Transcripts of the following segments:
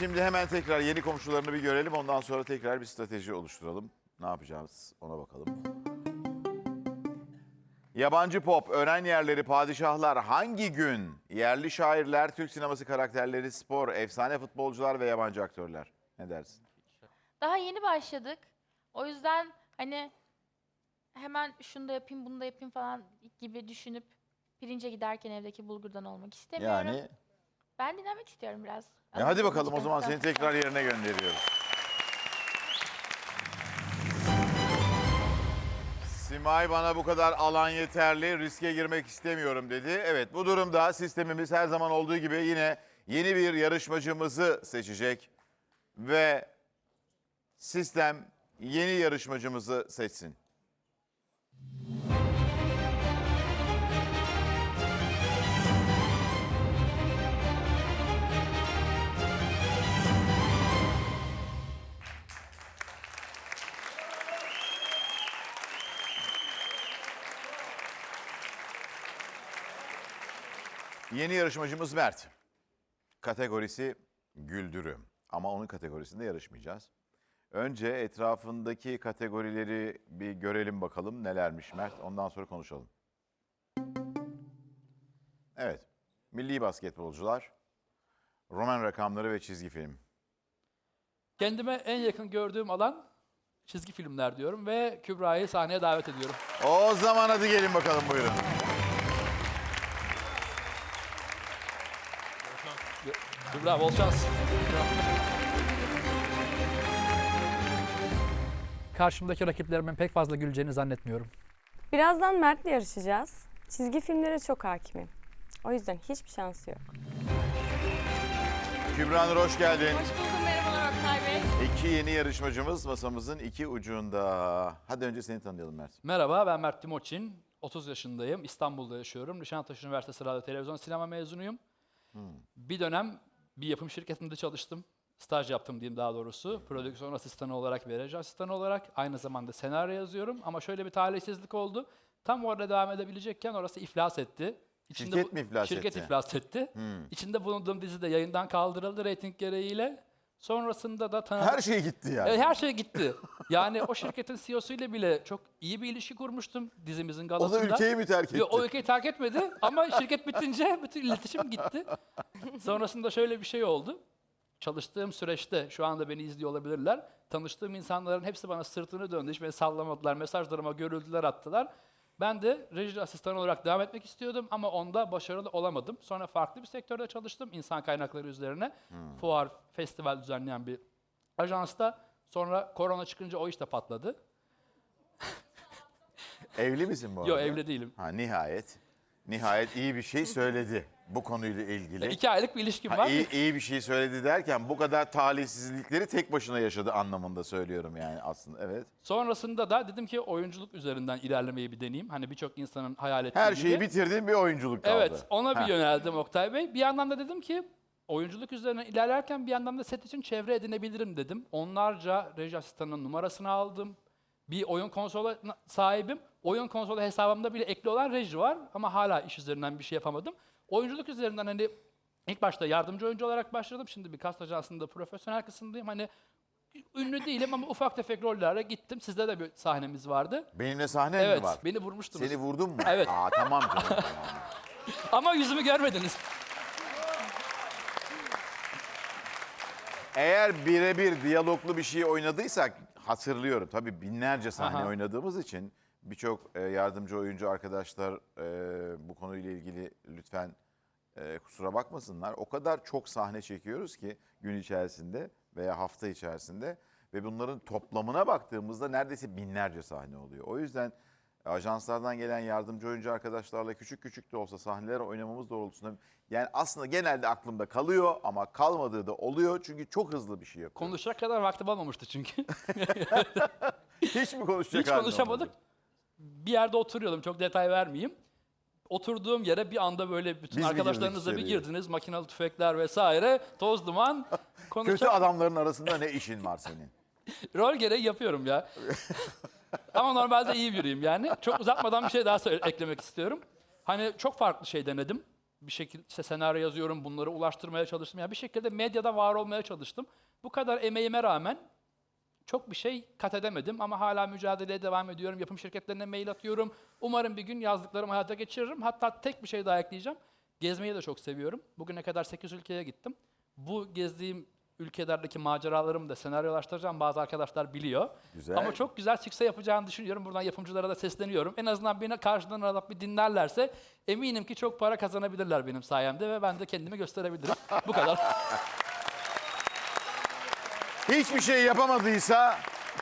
Şimdi hemen tekrar yeni komşularını bir görelim. Ondan sonra tekrar bir strateji oluşturalım. Ne yapacağız ona bakalım. Yabancı pop, öğren yerleri, padişahlar hangi gün? Yerli şairler, Türk sineması karakterleri, spor, efsane futbolcular ve yabancı aktörler. Ne dersin? Daha yeni başladık. O yüzden hani hemen şunu da yapayım, bunu da yapayım falan gibi düşünüp pirince giderken evdeki bulgurdan olmak istemiyorum. Yani Ben dinlemek istiyorum biraz. e hadi bakalım o zaman seni tekrar yerine gönderiyoruz. Simay bana bu kadar alan yeterli, riske girmek istemiyorum dedi. Evet bu durumda sistemimiz her zaman olduğu gibi yine yeni bir yarışmacımızı seçecek. Ve sistem yeni yarışmacımızı seçsin. Yeni yarışmacımız Mert. Kategorisi güldürü. Ama onun kategorisinde yarışmayacağız. Önce etrafındaki kategorileri bir görelim bakalım nelermiş Mert. Ondan sonra konuşalım. Evet. Milli basketbolcular, roman rakamları ve çizgi film. Kendime en yakın gördüğüm alan çizgi filmler diyorum ve Kübra'yı sahneye davet ediyorum. O zaman hadi gelin bakalım buyurun. Kübra bol şans. Karşımdaki rakiplerimin pek fazla güleceğini zannetmiyorum. Birazdan Mert'le yarışacağız. Çizgi filmlere çok hakimim. O yüzden hiçbir şansı yok. Kübra Nur hoş geldin. Hoş buldum, merhabalar Oktay Bey. İki yeni yarışmacımız masamızın iki ucunda. Hadi önce seni tanıyalım Mert. Merhaba ben Mert Timoçin. 30 yaşındayım. İstanbul'da yaşıyorum. Nişantaşı Üniversitesi Radyo Televizyon Sinema mezunuyum. Bir dönem bir yapım şirketinde çalıştım. Staj yaptım diyeyim daha doğrusu. Prodüksiyon asistanı olarak ve reji asistanı olarak. Aynı zamanda senaryo yazıyorum. Ama şöyle bir talihsizlik oldu. Tam orada devam edebilecekken orası iflas etti. Şirket mi iflas şirket etti? iflas etti. İçinde bulunduğum dizi de yayından kaldırıldı reyting gereğiyle. Sonrasında da tanıdığım... Her şey gitti yani. Evet, her şey gitti. Yani o şirketin CEO'su ile bile çok iyi bir ilişki kurmuştum dizimizin o galasında. da ülkeyi mi terk etti? Yo, o ülkeyi terk etmedi ama şirket bitince bütün iletişim gitti. Sonrasında şöyle bir şey oldu. Çalıştığım süreçte, şu anda beni izliyor olabilirler. Tanıştığım insanların hepsi bana sırtını döndü. Hiç beni sallamadılar, mesajlarıma görüldüler attılar. Ben de reji asistanı olarak devam etmek istiyordum ama onda başarılı olamadım. Sonra farklı bir sektörde çalıştım, insan kaynakları üzerine. Fuar, festival düzenleyen bir ajansta. Sonra korona çıkınca o iş de patladı. Evli misin bu arada? Yok evli değilim. Ha nihayet. Nihayet iyi bir şey söyledi bu konuyla ilgili. İki aylık bir ilişkim Ha, var. iyi, iyi bir şey söyledi derken bu kadar talihsizlikleri tek başına yaşadı anlamında söylüyorum yani aslında evet. Sonrasında da dedim ki oyunculuk üzerinden ilerlemeyi bir deneyeyim. Hani birçok insanın hayal ettiği Her gibi. şeyi bitirdin bir oyunculuk kaldı. Evet, ona bir Ha. yöneldim Oktay Bey. Bir yandan da dedim ki oyunculuk üzerine ilerlerken bir yandan da set için çevre edinebilirim dedim. Onlarca reji asistanının numarasını aldım. Bir oyun konsolu sahibim. Oyun konsolu hesabımda bile ekli olan reji var ama hala iş üzerinden bir şey yapamadım. Oyunculuk üzerinden hani ilk başta yardımcı oyuncu olarak başladım. Şimdi bir kast ajansında profesyonel kısımdayım. Hani ünlü değilim ama ufak tefek rollerle gittim. Sizde de bir sahnemiz vardı. Benimle sahnen Evet, mi var? beni vurmuştunuz. Seni vurdum mu? Evet. Aa tamam canım. Ama yüzümü görmediniz. Eğer birebir diyaloglu bir şey oynadıysak hatırlıyorum. Tabii binlerce sahne Aha. oynadığımız için birçok e, yardımcı oyuncu arkadaşlar e, bu konuyla ilgili lütfen e, kusura bakmasınlar. O kadar çok sahne çekiyoruz ki gün içerisinde veya hafta içerisinde ve bunların toplamına baktığımızda neredeyse binlerce sahne oluyor. O yüzden ajanslardan gelen yardımcı oyuncu arkadaşlarla küçük küçük de olsa sahneler oynamamız doğrultusunda yani aslında genelde aklımda kalıyor ama kalmadığı da oluyor çünkü çok hızlı bir şey yapıyor. Konuşacak kadar vaktim olmamıştı çünkü. Hiç mi konuşacak Hiç konuşamadık. olmadı? Bir yerde oturuyordum, çok detay vermeyeyim. Oturduğum yere bir anda böyle bütün Biz mi arkadaşlarınızla bir içeriye? girdiniz. Makinalı tüfekler vesaire, toz duman. Kötü adamların arasında ne işin var senin? rol gereği yapıyorum ya. Ama normalde iyi biriyim yani. Çok uzatmadan bir şey daha söyle- eklemek istiyorum. Hani çok farklı şey denedim. bir şekilde işte senaryo yazıyorum, bunları ulaştırmaya çalıştım. Yani bir şekilde medyada var olmaya çalıştım. Bu kadar emeğime rağmen çok bir şey kat edemedim ama hala mücadeleye devam ediyorum. Yapım şirketlerine mail atıyorum. Umarım bir gün yazdıklarımı hayata geçiririm. Hatta tek bir şey daha ekleyeceğim. Gezmeyi de çok seviyorum. Bugüne kadar 8 ülkeye gittim. Bu gezdiğim ülkelerdeki maceralarımı da senaryolaştıracağım. Bazı arkadaşlar biliyor. Güzel. Ama çok güzel sükse yapacağını düşünüyorum. Buradan yapımcılara da sesleniyorum. En azından beni karşıdan alıp bir dinlerlerse eminim ki çok para kazanabilirler benim sayemde ve ben de kendimi gösterebilirim. Bu kadar. Hiçbir şey yapamadıysa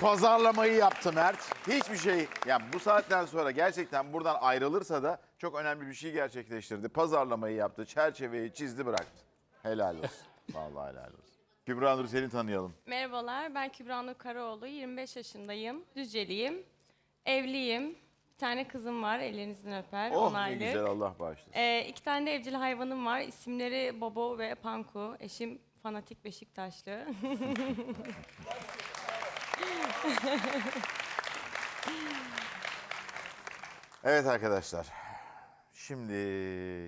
pazarlamayı yaptı Mert. Hiçbir şey, yani bu saatten sonra gerçekten buradan ayrılırsa da çok önemli bir şey gerçekleştirdi. Pazarlamayı yaptı, çerçeveyi çizdi bıraktı. Helal olsun. Vallahi helal olsun. Kübra Nur seni tanıyalım. Merhabalar, ben Kübra Nur Karaoğlu. 25 yaşındayım, Düzceliyim. Evliyim. Bir tane kızım var, ellerinizden öper, 10 Oh ne aylık. güzel Allah bağışlasın. Ee, iki tane de evcil hayvanım var. İsimleri Bobo ve Panku. Eşim fanatik Beşiktaşlı. Evet arkadaşlar. Şimdi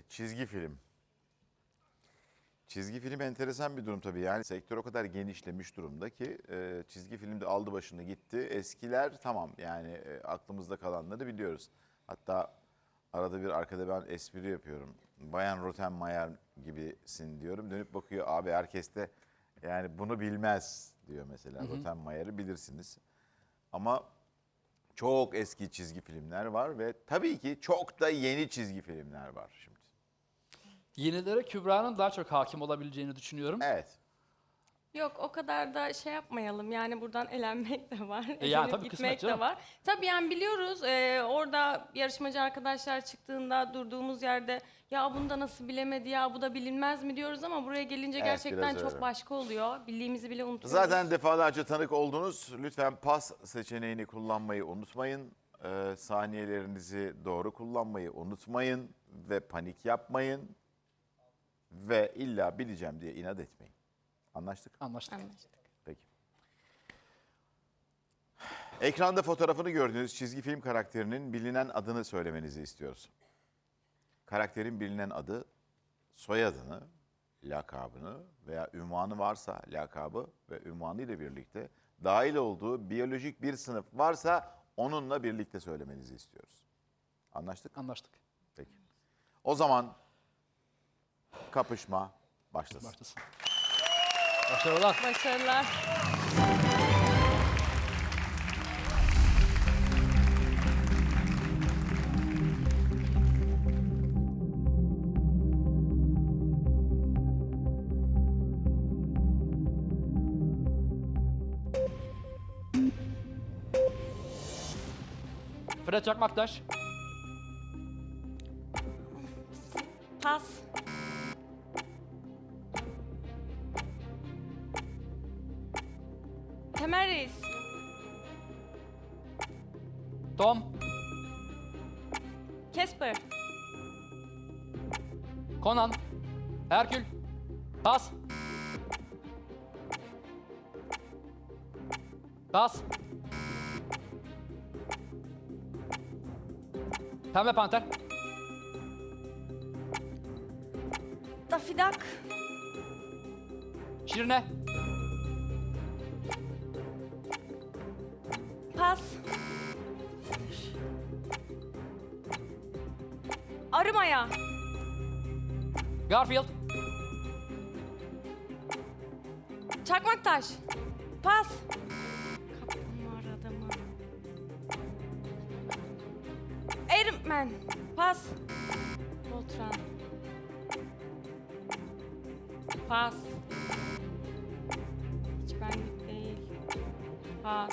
çizgi film. Çizgi film enteresan bir durum tabii. Yani sektör o kadar genişlemiş durumda ki e, çizgi film de aldı başını gitti. Eskiler tamam yani e, aklımızda kalanları biliyoruz. Hatta arada bir arkada ben espri yapıyorum. Bayan Rottenmeier gibisin diyorum. Dönüp bakıyor abi herkes de yani bunu bilmez diyor mesela. Rottenmeier'i bilirsiniz. Ama çok eski çizgi filmler var ve tabii ki çok da yeni çizgi filmler var şimdi. Yenilere Kübra'nın daha çok hakim olabileceğini düşünüyorum. Evet. Yok o kadar da şey yapmayalım. Yani buradan elenmek de var. E ya, elenip tabii kısmet gitmek de canım. var. Tabii yani biliyoruz e, orada yarışmacı arkadaşlar çıktığında durduğumuz yerde ya bunu da nasıl bilemedi ya bu da bilinmez mi diyoruz ama buraya gelince Evet, gerçekten biraz çok öyle. başka oluyor. Bildiğimizi bile unutuyoruz. Zaten defalarca tanık oldunuz. Lütfen pas seçeneğini kullanmayı unutmayın. Ee, saniyelerinizi doğru kullanmayı unutmayın ve panik yapmayın. Ve illa bileceğim diye inat etmeyin. Anlaştık? Anlaştık. Anlaştık. Peki. Ekranda fotoğrafını gördüğünüz çizgi film karakterinin bilinen adını söylemenizi istiyoruz. Karakterin bilinen adı, soyadını, lakabını veya ünvanı varsa lakabı ve ünvanı ile birlikte dahil olduğu biyolojik bir sınıf varsa onunla birlikte söylemenizi istiyoruz. Anlaştık? Anlaştık. Peki. O zaman kapışma başlasın. Başlasın. Başarılar. Başarılar. Fred Çakmaktaş. Pas. Temel Reis. Tom. Casper. Conan. Herkül. Pas. Pas. Pembe Panter. Daffy Duck. Şirine. Arımaya. Garfield. Çakmaktaş. Pas. Kaplan var adamı. Man. Pas. Voltron. Pas. Hiç benlik değil. Pas.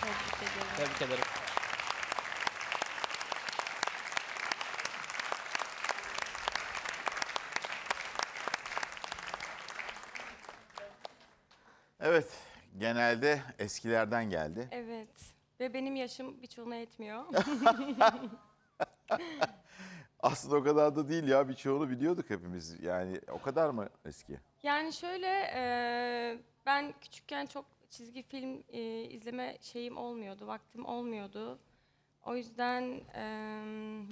Tebrik ederim. Tebrik ederim. Evet, genelde eskilerden geldi. Evet. Ve benim yaşım birçoğuna yetmiyor. Aslında o kadar da değil ya, birçoğunu biliyorduk hepimiz. Yani o kadar mı eski? Yani şöyle e, ben küçükken çok çizgi film e, izleme şeyim olmuyordu, vaktim olmuyordu. O yüzden eee,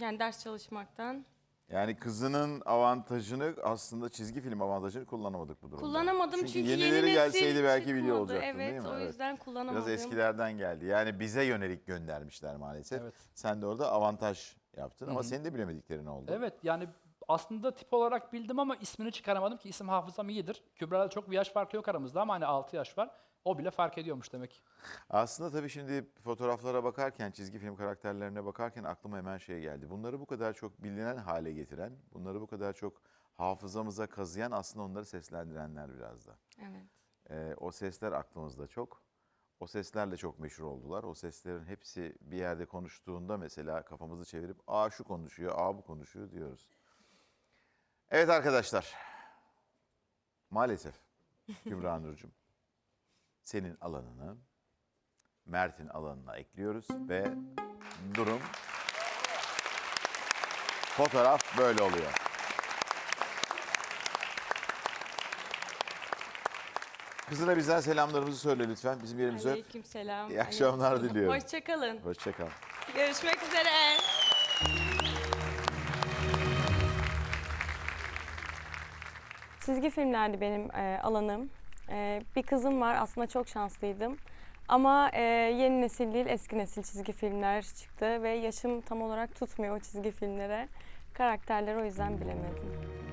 yani ders çalışmaktan Yani kızının avantajını aslında çizgi film avantajını kullanamadık bu durumda. kullanamadım Çünkü, çünkü, yenileri yeni gelseydi belki biliyor çıkmadı. olacaktın evet, değil mi? o Evet. yüzden kullanamadım. Biraz eskilerden geldi. Yani bize yönelik göndermişler maalesef. Evet. Sen de orada avantaj yaptın ama Hı hı. senin de bilemediklerin oldu. Evet yani aslında tip olarak bildim ama ismini çıkaramadım ki isim hafızam iyidir. Kübra'da çok bir yaş farkı yok aramızda ama hani 6 yaş var. O bile fark ediyormuş demek. Aslında tabii şimdi fotoğraflara bakarken, çizgi film karakterlerine bakarken aklıma hemen şey geldi. Bunları bu kadar çok bilinen hale getiren, bunları bu kadar çok hafızamıza kazıyan aslında onları seslendirenler biraz da. Evet. Ee, o sesler aklımızda çok. O seslerle çok meşhur oldular. O seslerin hepsi bir yerde konuştuğunda mesela kafamızı çevirip aa şu konuşuyor, aa bu konuşuyor diyoruz. Evet arkadaşlar. Maalesef Kübra Nurcuğum senin alanını Mert'in alanına ekliyoruz ve durum fotoğraf böyle oluyor. Kızına bizden selamlarımızı söyle lütfen. Bizim yerimize Aleyküm selam. İyi akşamlar diliyorum. Hoşçakalın. Hoşçakal. Görüşmek üzere. Çizgi filmlerdi benim e, alanım. E, bir kızım var aslında çok şanslıydım. Ama e, yeni nesil değil eski nesil çizgi filmler çıktı ve yaşım tam olarak tutmuyor o çizgi filmlere. Karakterleri o yüzden bilemedim.